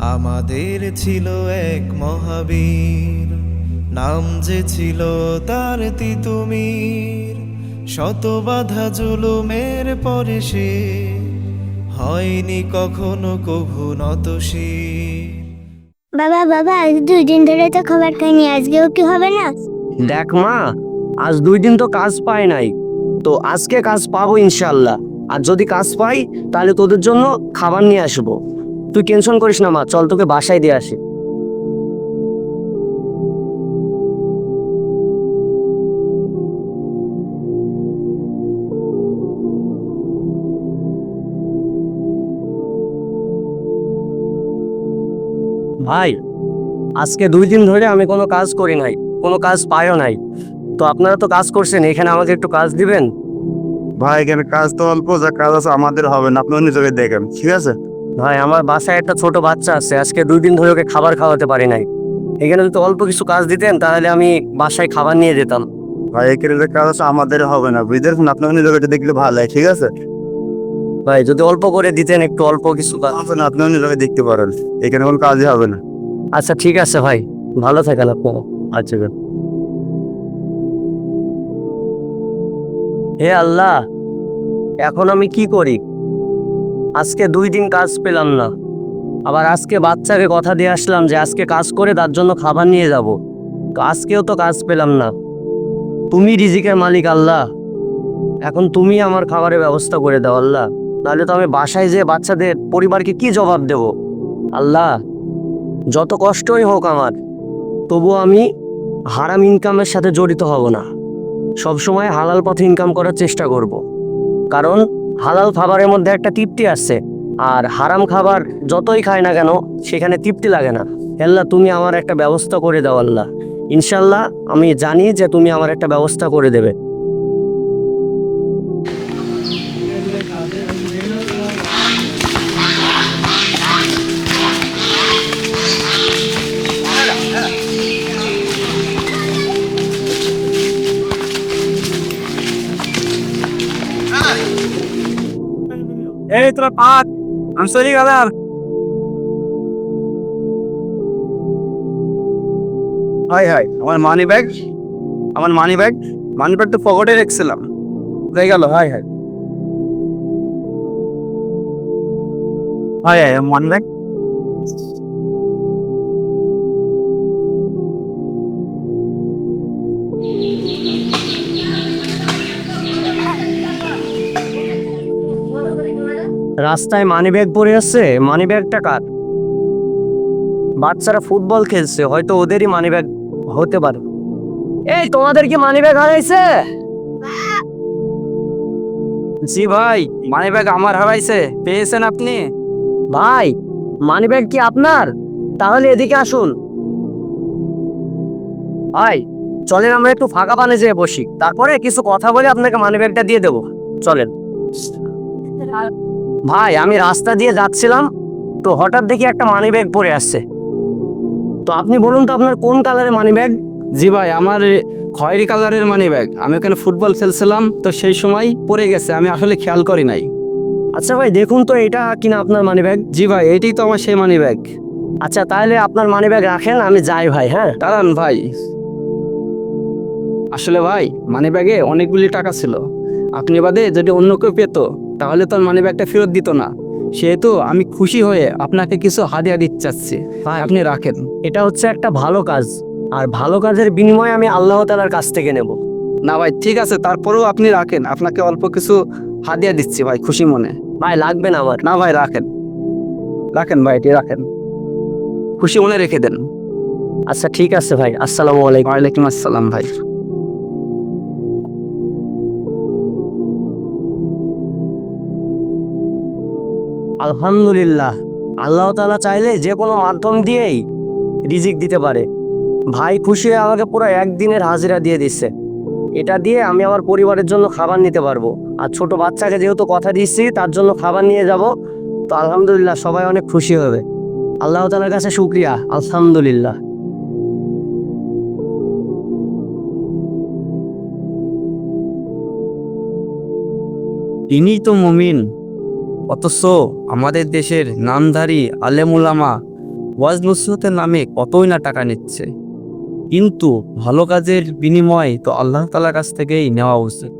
আমাদের ছিল এক মহাবীর। নাম যে ছিল তার তিতুমির। শত বাধা জুলুমের পরে সে হয়নি কখনো কভু নত বাবা বাবা আজ দুই দিন ধরে তো খাবার খাইনি আজকেও কি হবে না? দেখ মা আজ দুই দিন তো কাজ পাই নাই। তো আজকে কাজ পাবো ইনশাল্লাহ আর যদি কাজ পাই তাহলে তোদের জন্য খাবার নিয়ে আসব। তুই টেনশন করিস না, মা। চল তোকে বাসায় দিয়ে আসি। ভাই, আজকে দুই দিন ধরে আমি কোনো কাজ করি নাই, কোনো কাজ পাইও নাই। তো আপনারা তো কাজ করছেন, এখানে আমাকে একটু কাজ দিবেন? ভাই, এখানে কাজ তো অল্প, যা কাজ আছে আমাদের হবে না আপনি অন্য জায়গায় দেখেন, ঠিক আছে? ভাই আমার বাসায় একটা ছোট বাচ্চা আছে। আজকে দুই দিন ধরে ওকে খাবার খাওয়াতে পারি নাই। এখানে যদি অল্প কিছু কাজ দিতেন তাহলে আমি বাসায় খাবার নিয়ে যেতাম। ভাই এখানে যে কাজ আছে আমাদের হবে না বুঝতে পারছেন? আপনি অন্য জায়গাটা দেখলে ভালো হয় ঠিক আছে? ভাই যদি অল্প করে দিতেন একটু অল্প কিছু কাজ। হবে না আপনি অন্য জায়গায় দেখতে পারেন। এখানে কোনো কাজই হবে না। আচ্ছা ঠিক আছে ভাই। ভালো থাকেন আপনি। আচ্ছা. হে আল্লাহ এখন আমি কি করি? আজকে দুই দিন কাজ পেলাম না। আবার আজকে বাচ্চাকে কথা দিয়ে আসলাম যে আজকে কাজ করে তার জন্য খাবার নিয়ে যাব। আজকেও তো কাজ পেলাম না। তুমি রিজিকের মালিক আল্লাহ। এখন তুমি আমার খাবারের ব্যবস্থা করে দাও আল্লাহ। নাহলে তো আমি বাসায় যেয়ে বাচ্চাদের পরিবারকে কি জবাব দেব? আল্লাহ, যত কষ্টই হোক আমার তবু আমি হারাম ইনকামের সাথে জড়িত হব না। সবসময় হালাল পথে ইনকাম করার চেষ্টা করব। কারণ হালাল খাবারের মধ্যে একটা তৃপ্তি আসছে। আর হারাম খাবার যতই খায় না কেন, সেখানে তৃপ্তি লাগে না। আল্লাহ, তুমি আমার একটা ব্যবস্থা করে দাও, আল্লাহ। ইনশাল্লাহ আমি জানি যে তুমি আমার একটা ব্যবস্থা করে দেবে। এই তোরা পাক, আমি সরি গাদার হাই হাই, আমার মানি ব্যাগ আমার মানি ব্যাগ মানি ব্যাগ তো পকেটে রেখেছিলাম। হয়ে গেল? হাই হাই। হাই হাই মানি ব্যাগ রাস্তায় মানি ব্যাগ পড়ে আছে? মানি ব্যাগটা কার? বাচ্চারা ফুটবল খেলছে, হয়তো ওদেরই মানি ব্যাগ হতে পারে। এই, তোমাদের কি মানি ব্যাগ হারাইছে? জি ভাই মানি ব্যাগ আমার হারাইছে। পেয়েছেন আপনি? ভাই মানি ব্যাগ কি আপনার? তাহলে এদিকে আসুন। ভাই, চলেন আমরা একটু ফাঁকা পানে যেয়ে বসি। তারপরে কিছু কথা বলে আপনাকে মানি ব্যাগটা দিয়ে দেবো। চলেন। ভাই আমি রাস্তা দিয়ে যাচ্ছিলাম তো হঠাৎ দেখি একটা মানি ব্যাগ পরে আসছে। তো আপনি বলুন তো আপনার কোন কালারের মানি ব্যাগ জি ভাই আমার খয়েরি কালারের মানি ব্যাগ আমি ওখানে ফুটবল খেলছিলাম তো সেই সময় পড়ে গেছে আমি আসলে খেয়াল করি নাই। আচ্ছা ভাই দেখুন তো এটা কিনা আপনার মানি ব্যাগ জি ভাই এটাই তো আমার সেই মানি ব্যাগ আচ্ছা তাহলে আপনার মানি ব্যাগ রাখেন আমি যাই ভাই হ্যাঁ? দাঁড়ান ভাই। আসলে ভাই মানি ব্যাগে অনেকগুলি টাকা ছিল। আপনি বাদে যদি অন্য কেউ পেত তাহলে তো মানি ব্যাগটা ফেরত দিত না। সেহেতু আমি খুশি হয়ে আপনাকে কিছু হাদিয়া দিতে চাচ্ছি। ভাই আপনি রাখেন। এটা হচ্ছে একটা ভালো কাজ। আর ভালো কাজের বিনিময়ে আমি আল্লাহ তালার কাছ থেকে নেব। না ভাই ঠিক আছে তারপরেও আপনি রাখেন। আপনাকে অল্প কিছু হাদিয়া দিচ্ছি ভাই খুশি মনে। ভাই লাগবে না আমার। না ভাই রাখেন। রাখেন ভাই এটি রাখেন। খুশি মনে রেখে দেন। আচ্ছা ঠিক আছে ভাই আসসালামু আলাইকুম। ওয়ালাইকুম আসসালাম ভাই। আলহামদুলিল্লাহ। আল্লাহ তালা চাইলে যে কোনো মাধ্যম দিয়েই রিজিক দিতে পারে। ভাই খুশি হয়ে আমাকে পুরো একদিনের হাজিরা দিয়ে দিচ্ছে। এটা দিয়ে আমি আমার পরিবারের জন্য খাবার নিতে পারব। আর ছোট বাচ্চাকে যেহেতু কথা দিচ্ছি, তার জন্য খাবার নিয়ে যাব। তো আলহামদুলিল্লাহ সবাই অনেক খুশি হবে। আল্লাহ তালার কাছে শুক্রিয়া। আলহামদুলিল্লাহ। ইনিই তো মুমিন। অথচ আমাদের দেশের নামধারী আলেমুলামা ওয়াজ নুসরতের নামে কতই না টাকা নিচ্ছে। কিন্তু ভালো কাজের বিনিময় তো আল্লাহ তালার কাছ থেকেই নেওয়া উচিত।